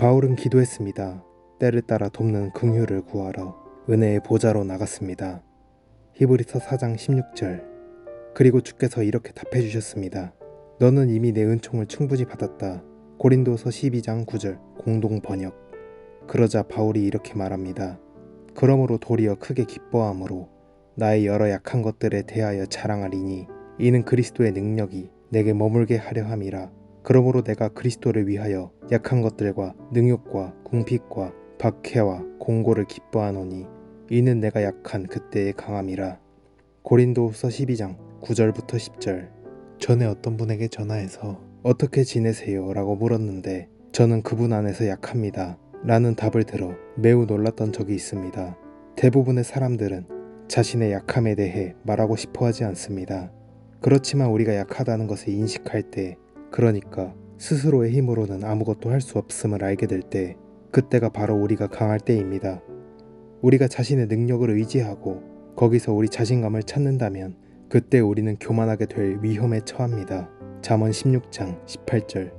바울은 기도했습니다. 때를 따라 돕는 긍휼을 구하러 은혜의 보좌로 나갔습니다. 히브리서 4장 16절 그리고 주께서 이렇게 답해 주셨습니다. 너는 이미 내 은총을 충분히 받았다. 고린도서 12장 9절 공동 번역 그러자 바울이 이렇게 말합니다. 그러므로 도리어 크게 기뻐함으로 나의 여러 약한 것들에 대하여 자랑하리니 이는 그리스도의 능력이 내게 머물게 하려 함이라. 그러므로 내가 그리스도를 위하여 약한 것들과 능욕과 궁핍과 박해와 공고를 기뻐하노니 이는 내가 약한 그때의 강함이라. 고린도후서 12장 9절부터 10절. 전에 어떤 분에게 전화해서 어떻게 지내세요? 라고 물었는데 저는 그분 안에서 약합니다. 라는 답을 들어 매우 놀랐던 적이 있습니다. 대부분의 사람들은 자신의 약함에 대해 말하고 싶어 하지 않습니다. 그렇지만 우리가 약하다는 것을 인식할 때, 그러니까 스스로의 힘으로는 아무것도 할 수 없음을 알게 될 때, 그때가 바로 우리가 강할 때입니다. 우리가 자신의 능력을 의지하고 거기서 우리 자신감을 찾는다면 그때 우리는 교만하게 될 위험에 처합니다. 잠언 16장 18절.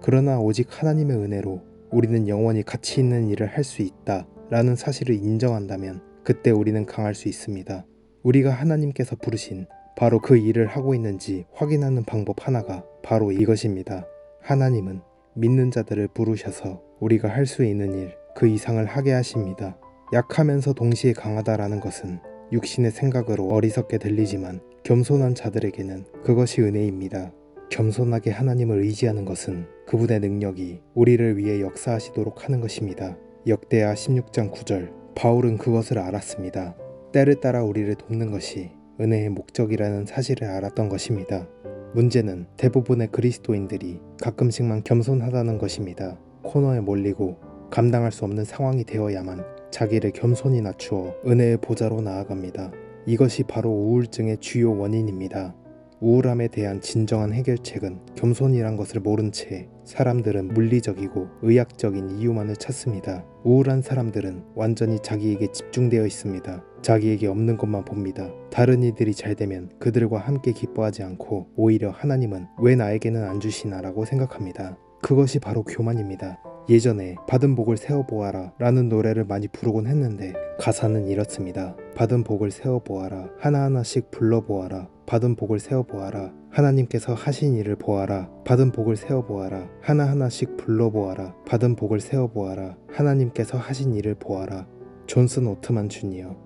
그러나 오직 하나님의 은혜로 우리는 영원히 가치 있는 일을 할 수 있다 라는 사실을 인정한다면 그때 우리는 강할 수 있습니다. 우리가 하나님께서 부르신 바로 그 일을 하고 있는지 확인하는 방법 하나가 바로 이것입니다. 하나님은 믿는 자들을 부르셔서 우리가 할 수 있는 일, 그 이상을 하게 하십니다. 약하면서 동시에 강하다라는 것은 육신의 생각으로 어리석게 들리지만 겸손한 자들에게는 그것이 은혜입니다. 겸손하게 하나님을 의지하는 것은 그분의 능력이 우리를 위해 역사하시도록 하는 것입니다. 역대하 16장 9절 바울은 그것을 알았습니다. 때를 따라 우리를 돕는 것이 은혜의 목적이라는 사실을 알았던 것입니다. 문제는 대부분의 그리스도인들이 가끔씩만 겸손하다는 것입니다. 코너에 몰리고 감당할 수 없는 상황이 되어야만 자기를 겸손히 낮추어 은혜의 보좌로 나아갑니다. 이것이 바로 우울증의 주요 원인입니다. 우울함에 대한 진정한 해결책은 겸손이란 것을 모른 채 사람들은 물리적이고 의학적인 이유만을 찾습니다. 우울한 사람들은 완전히 자기에게 집중되어 있습니다. 자기에게 없는 것만 봅니다. 다른 이들이 잘 되면 그들과 함께 기뻐하지 않고 오히려 하나님은 왜 나에게는 안 주시나라고 생각합니다. 그것이 바로 교만입니다. 예전에 받은 복을 세어보아라 라는 노래를 많이 부르곤 했는데 가사는 이렇습니다. 받은 복을 세어보아라. 하나하나씩 불러보아라. 받은 복을 세어보아라. 하나님께서 하신 일을 보아라. 받은 복을 세어보아라. 하나하나씩 불러보아라. 받은 복을 세어보아라. 하나님께서 하신 일을 보아라. 존슨 오트만 주니어.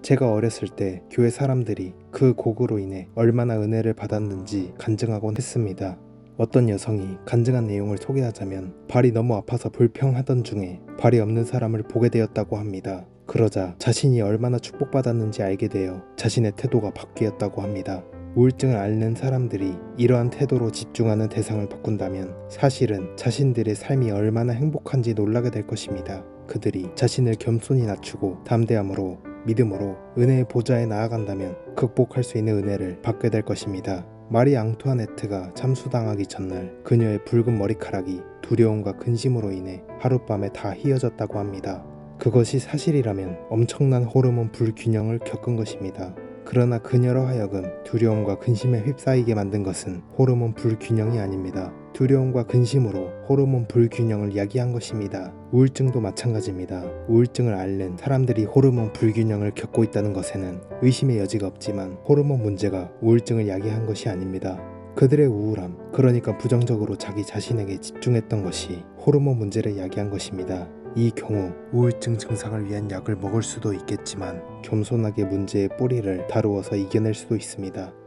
제가 어렸을 때 교회 사람들이 그 곡으로 인해 얼마나 은혜를 받았는지 간증하곤 했습니다. 어떤 여성이 간증한 내용을 소개하자면 발이 너무 아파서 불평하던 중에 발이 없는 사람을 보게 되었다고 합니다. 그러자 자신이 얼마나 축복받았는지 알게 되어 자신의 태도가 바뀌었다고 합니다. 우울증을 앓는 사람들이 이러한 태도로 집중하는 대상을 바꾼다면 사실은 자신들의 삶이 얼마나 행복한지 놀라게 될 것입니다. 그들이 자신을 겸손히 낮추고 담대함으로 믿음으로 은혜의 보좌에 나아간다면 극복할 수 있는 은혜를 받게 될 것입니다. 마리 앙투아네트가 참수당하기 전날 그녀의 붉은 머리카락이 두려움과 근심으로 인해 하룻밤에 다 휘어졌다고 합니다. 그것이 사실이라면 엄청난 호르몬 불균형을 겪은 것입니다. 그러나 그녀로 하여금 두려움과 근심에 휩싸이게 만든 것은 호르몬 불균형이 아닙니다. 두려움과 근심으로 호르몬 불균형을 야기한 것입니다. 우울증도 마찬가지입니다. 우울증을 앓는 사람들이 호르몬 불균형을 겪고 있다는 것에는 의심의 여지가 없지만 호르몬 문제가 우울증을 야기한 것이 아닙니다. 그들의 우울함, 그러니까 부정적으로 자기 자신에게 집중했던 것이 호르몬 문제를 야기한 것입니다. 이 경우 우울증 증상을 위한 약을 먹을 수도 있겠지만 겸손하게 문제의 뿌리를 다루어서 이겨낼 수도 있습니다.